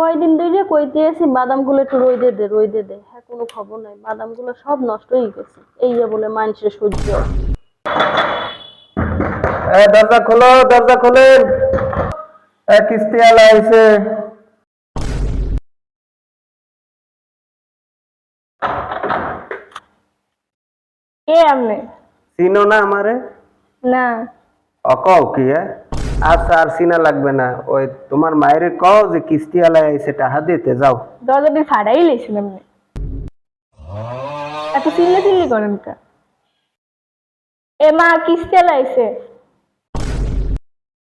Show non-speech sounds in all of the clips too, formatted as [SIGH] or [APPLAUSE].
কয়দিন ধরে কইতে আছি বাদামগুলো একটু রইদে দে রইদে দে। হ্যাঁ কোনো খবর নাই। বাদামগুলো সব নষ্ট হয়ে গেছে। এই যে বলে মানুষের সহ্য। দরজা খোলো দরজা কিস্তি আলা আইছে কে আমনে চিনো না আমারে? না। অকও কি হ্যাঁ আচ্ছা আর চিনা লাগবে না। ওই তোমার মায়ের কও যে কিস্তি আলা আইছে টাকা দিতে যাও। দরজাটি ফাড়াই এত চিল্লে চিল্লি করেন কা? এ মা কিস্তে লাইছে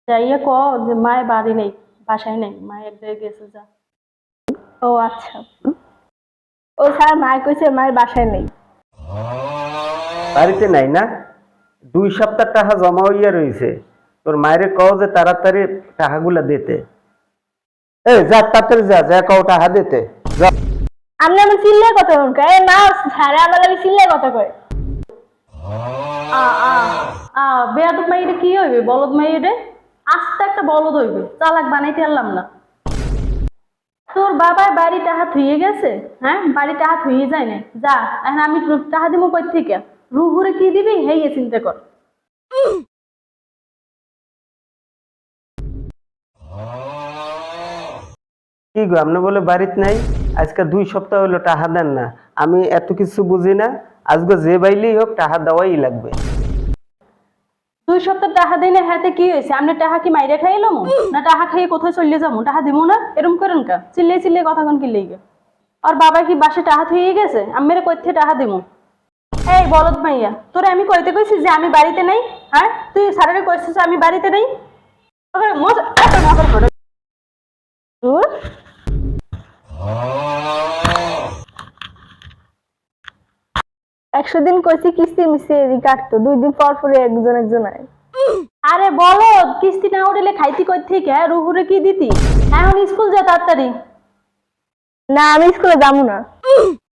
যাইয়া ক যে মায়ের বাড়ি নেই বাসায় নেই মায়ের এক জায়গায় গেছে যা। ও আচ্ছা। ও স্যার মায় কইছে মায়ের বাসায় নেই। বাড়িতে নাই না? দুই সপ্তাহ টাকা জমা হইয়া রয়েছে তোর মায়ের কও যে তাড়াতাড়ি টাকাগুলা দিতে। এই, যা, তাড়াতাড়ি যা যা কও টাকা দিতে। যা। আপনি আমার চিল্লে কথা বলুন? এ না স্যারে, আমার লাগে চিল্লে কথা কয় আ আ আ, বেয়াদব মাইরে কি হইবে? বলদ মাইরে আস্তে একটা বলদ হইবে। চালাক বানাইতে পারলাম না। তোর বাবা বাড়ি টাহা থুয়ে গেছে হ্যাঁ? বাড়ি টাহা থুয়ে যায় না যা আমি টাহা দিব কই থেকে? রুহুরে কি দিবি? হেই চিন্তা কর। কি গো, আপনি বলে বাড়িতে নাই? আজকে দুই সপ্তাহ হলো টাকা দেন না। আমি এত কিছু বুঝি না। আজকে যে বাইলেই হোক টাকা দেওয়াই লাগবে। দুই সপ্তাহ টাহা না, হাতে কি হয়েছে? আপনি টাহা কি মাইরে না টাহা কোথায় চলে যাব? টাহা দিব না? এরম করেন কা? চিল্লে চিল্লে কথা লেগে? আর বাবা কি বাসে টাহা থুয়ে গেছে? আমি কইতে টাহা দিব এই বলদ মাইয়া, তোরে আমি কইতে কইছি যে আমি বাড়িতে নাই হ্যাঁ? তুই স্যারের কইছিস আমি বাড়িতে নাই? ওকে [COUGHS] মজা এত মজা করে ধুর। একশো দিন কইছি কিস্তি মিশিয়ে এদিকে কাটতো দুই দিন পর পরে একজন একজন আয়। আরে বলদ কিস্তি না উঠলে খাইতি কই থেকে? রুহুরে কি দিতি? এখন স্কুল যা তাড়াতাড়ি। না আমি স্কুলে যাব না।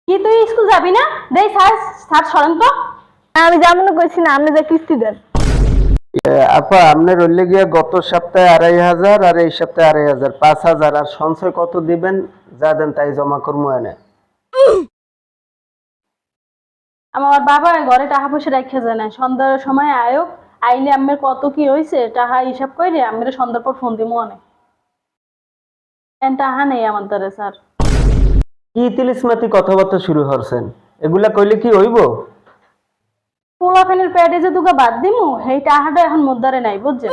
কি তুই স্কুল যাবি না? দেই স্যার স্যার সরেন তো। আমি যাব না কইছি না আপনি যে কিস্তি দেন। আপা আপনার রইলে গিয়ে গত সপ্তাহে আড়াই হাজার আর এই সপ্তাহে আড়াই হাজার। পাঁচ হাজার। আর সঞ্চয় কত দিবেন? যা দেন তাই জমা করব এনে। আমার বাবা ঘরে টাকা পয়সা রেখে যায় না সন্ধ্যার সময় আয়োগ আইলে আমের কত কি হয়েছে টাকা হিসাব করে আমের সন্ধ্যার পর ফোন দিব অনেক। টাকা নেই আমার দ্বারা স্যার। কি তিলিসমাতি কথাবার্তা শুরু হরছেন? এগুলা কইলে কি হইব? পোলাফেনের প্যাডে যে দুগা বাদ দিমু সেই টাকাটা এখন মুদ্দারে নাই বুঝছেন?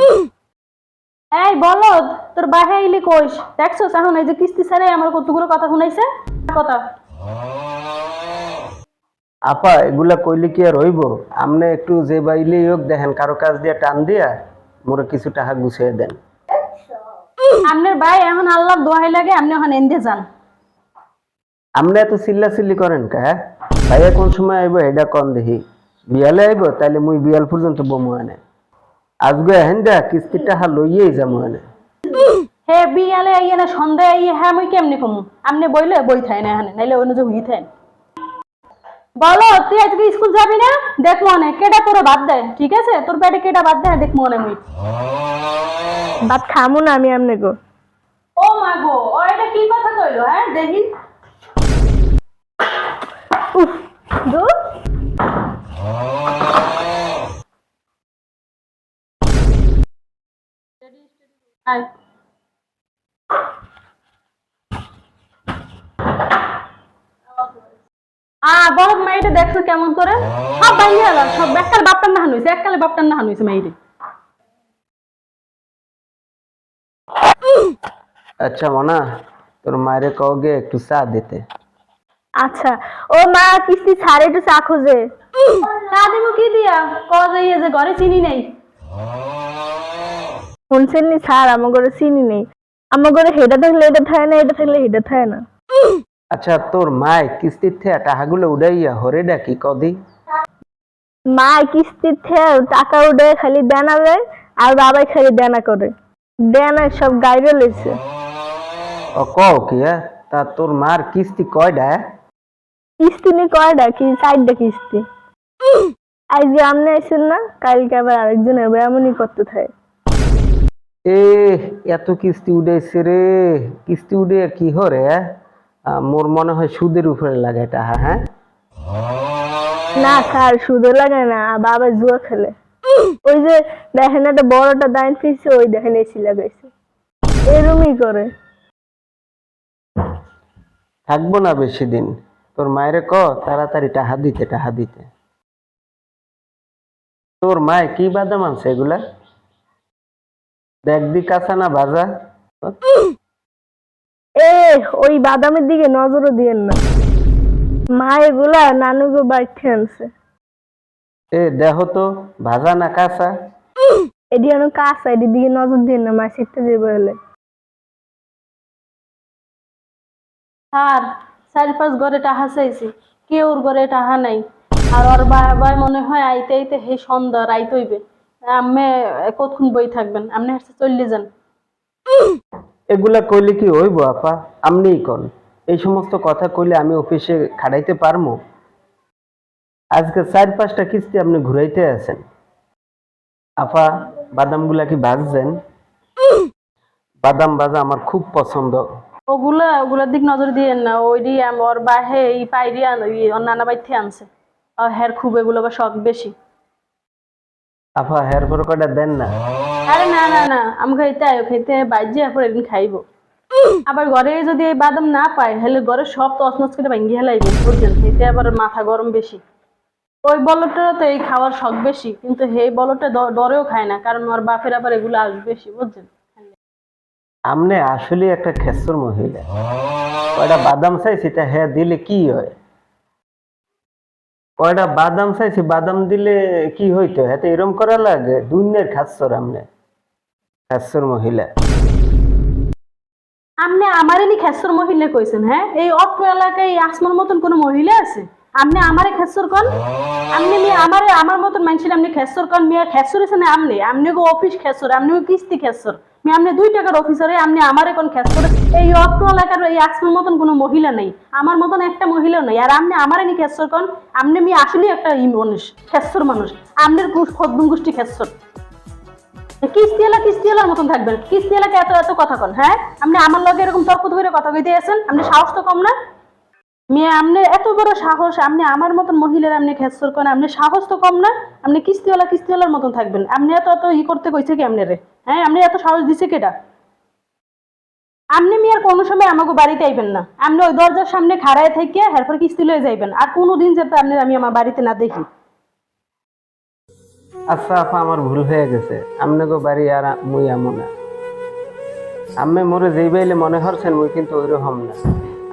এই বলদ তোর বাহে আইলি কইস দেখছস এখন এই যে কিস্তি ছাড়াই আমার কতগুলো কথা শুনাইছে? কথা। আপা এগুলা কইলে কি আর হইব? আপনি একটু যে বাইলেই হোক দেখেন কারও কাজ দিয়ে টান দিয়া মোরে কিছু টাকা গুছিয়ে দেন। আপনার ভাই এখন আল্লাহ দোহাই লাগে আপনি এখন এন্দে যান। আপনি এত চিল্লা চিল্লি করেন কা হ্যাঁ? ভাইয়া কোন সময় আইব এটা কন দেখি? বিয়ালে আইব তাইলে মুই বিয়াল পর্যন্ত বমু আনে। আজকে হেন দা কিস্তি টাকা লইয়েই যাব আনে। হে বিয়ালে আইয়ে না সন্ধ্যায় আইয়ে হ্যাঁ মুই কেমনি কমু? আপনি বইলে বই থাই না এখানে নাইলে অন্য যে হুই থাই। বলো তুই আজকে স্কুল যাবি না? দেখ মনে কেটা তোর বাদ দেয়? ঠিক আছে? তোর পেটে কেটা বাদ দেয়? দেখ মনে মুই ভাত খামো না আমি আপনি গো। ও মা গো ও এটা কি কথা কইলো হ্যাঁ? দেখি উফ দূর আয়। আ বহুত মাইরে দেখছ কেমন করে? সব বাইরে আলা সব এককালে বাপটার না হানুইছে এককালে বাপটার না হানুইছে মাইরে আচ্ছা মনা তোর মায়ের কওগে একটু চা দিতে। আচ্ছা ও মা কিস্তি ছাড়ে একটু চা খোঁজে। তা দিব কি দিয়া? কজে ইয়ে যে ঘরে চিনি নেই। শুনছেন নি ছাড় আমার ঘরে চিনি নেই। আমার ঘরে হেডা থাকলে এটা থাকে না এটা থাকলে হেডা থাকে না। আচ্ছা তোর মায় কিস্তির থেকে টাকাগুলো উড়াইয়া হরে ডাকি কদি? মা কিস্তির থেকে টাকা উঠে খালি দেনা দেয় আর বাবাই খালি দেনা করে। দেনা সব গাইরে লইছে। ও কও কি হ্যাঁ? তা তোর মার কিস্তি কয়ডা হ্যাঁ? কিস্তি নি কয়টা কি চারটা কিস্তি? আজকে আপনি আইসেন না? কালকে আবার আরেকজন হবে এমনই করতে থাকে। এ এত কিস্তি উঠেছে রে। কিস্তি উড়ে কি হরে আহ, মোর মনে হয় সুদের উপরে লাগে টাহা হ্যাঁ না স্যার শুধু লাগে না বাবা জুয়া খেলে। ওই যে দেখেন একটা বড়টা দাইন ফিরছে ওই দেখেন এসি লাগাইছে। এরমই করে। থাকব না বেশি দিন। তোর মায়েরে ক তাড়াতাড়ি টাহা দিতে টাহা দিতে। তোর মায় কি বাদাম আনছে এগুলা? দেখ দি কাঁচা না ভাজা। ওই বাদামের দিকে নজরও দিয়েন না। মা এগুলা নানুকে বাড়িতে আনছে। এ দেহ তো ভাজা না কাঁচা? এটি অনেক কাঁচা এটির দিকে নজর দিয়েন না মা শিখতে যাবে হলে আর চার পাঁচ ঘরে টাহা চাইছি কেউর ঘরে টাহা নাই। আর ওর বাবা মনে হয় আইতে আইতে হে সন্ধ্যা রাইত হইবে। আমি কতক্ষণ বই থাকবেন? আপনি হাসতে চললে যান এগুলা কইলে কি হইব আপা? আমনিই কন। এই সমস্ত কথা কইলে আমি অফিসে খাড়াইতে পারমু? আজকে চার পাঁচটা কিস্তি আপনি ঘুরাইতে আছেন। আপা বাদামগুলা কি ভাজছেন বাদাম ভাজা আমার খুব পছন্দ। ওগুলা ওগুলার দিক নজর দিয়েন না। ওইডি আম- ওর বাহে এই পাইরি ওই ওর নানা বাইতে আনছে। আর হ্যার খুব এগুলো বা শখ বেশি। আপা হেয়ার পর কটা দেন না? আরে না না না আমি খাইতে আয়ো খাইতে বাইজে এরপর একদিন খাইবো। আবার ঘরে যদি এই বাদাম না পায়, তাহলে ঘরে সব তো অসনস করে ভাঙ্গি হেলাইবে বুঝছেন? খেতে আবার মাথা গরম বেশি। ওই বলটারও তো এই খাওয়ার শখ বেশি, কিন্তু এই বলটা ডরেও খায় না, কারণ ওর বাপের আবার এগুলো আসবে বেশি, বুঝছেন? আমনে আসলে একটা খেসর মহিলা। কয়টা বাদাম চাইছি তা হ্যাঁ দিলে কি হয়? কয়টা বাদাম চাইছি, বাদাম দিলে কি হইতো? হ্যাঁ এরম করা লাগে দুনিয়ার খাসর আমনে। খাসর মহিলা। আপনি আমারে নি খেসর মহিলা কইছেন হ্যাঁ? এই অত্র এলাকায় এই আসমার মতন কোনো মহিলা আছে? আপনি আমারে খেসর কন? আপনি মেয়ে আমারে, আমার মতন মানুষের আপনি খেসর কন, মেয়ে খেসর আছে না আপনি আপনি গো অফিস খেসর আপনি গো কিস্তি খেসর। মেয়ে আপনি দুই টাকার অফিসারে আপনি আমারে কোন খেসর। এই অত্র এলাকার এই আসমার মতন কোনো মহিলা নাই। আমার মতন একটা মহিলা নাই। আর আপনি আমারে নি খেসর কন আপনি মি আসলে একটা ই মানুষ, খেসর মানুষ। আপনার খদ্দুম গোষ্ঠী খেসর। কিস্তি এলা কিস্তি এলার মতন থাকবেন। কিস্তি এলাকা এত এত কথা কন হ্যাঁ? আপনি আমার লগে এরকম তর্ক ধরে কথা কইতে আছেন, আপনি সাহস তো কম না। মেয়ে, আপনি এত বড় সাহস, আপনি আমার মতন মহিলার আপনি খেসর করেন, আপনি সাহস তো কম না। আপনি কিস্তিওয়ালা কিস্তিওয়ালার মতন থাকবেন। আপনি এত এত ই করতে কইছে কি আপনি রে? হ্যাঁ আপনি এত সাহস দিছে কেটা আপনি মেয়ের কোনো সময় আমাকে বাড়িতে আইবেন না। আপনি ওই দরজার সামনে খাড়ায় থেকে এরপর কিস্তি লয়ে যাইবেন। আর কোনো দিন যাতে আপনি আমি আমার বাড়িতে না দেখি। আচ্ছা আপা, আমার ভুল হয়ে গেছে। আমনে গো বাড়ি আর মুই আমু না। আম্মে মোরে যেই বাইলে মনে হরছেন, মুই কিন্তু ওইরকম না।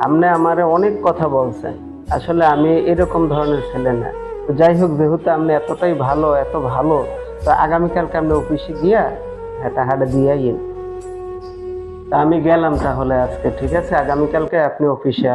আমনে আমারে অনেক কথা বলছেন আসলে আমি এরকম ধরনের ছেলে না। তো যাই হোক, যেহেতু আপনি এতটাই ভালো, এত ভালো, তো আগামীকালকে আপনি অফিসে গিয়া হ্যাঁ টাকাটা দিয়ে তা আমি গেলাম তাহলে আজকে, ঠিক আছে? আগামীকালকে আপনি অফিসে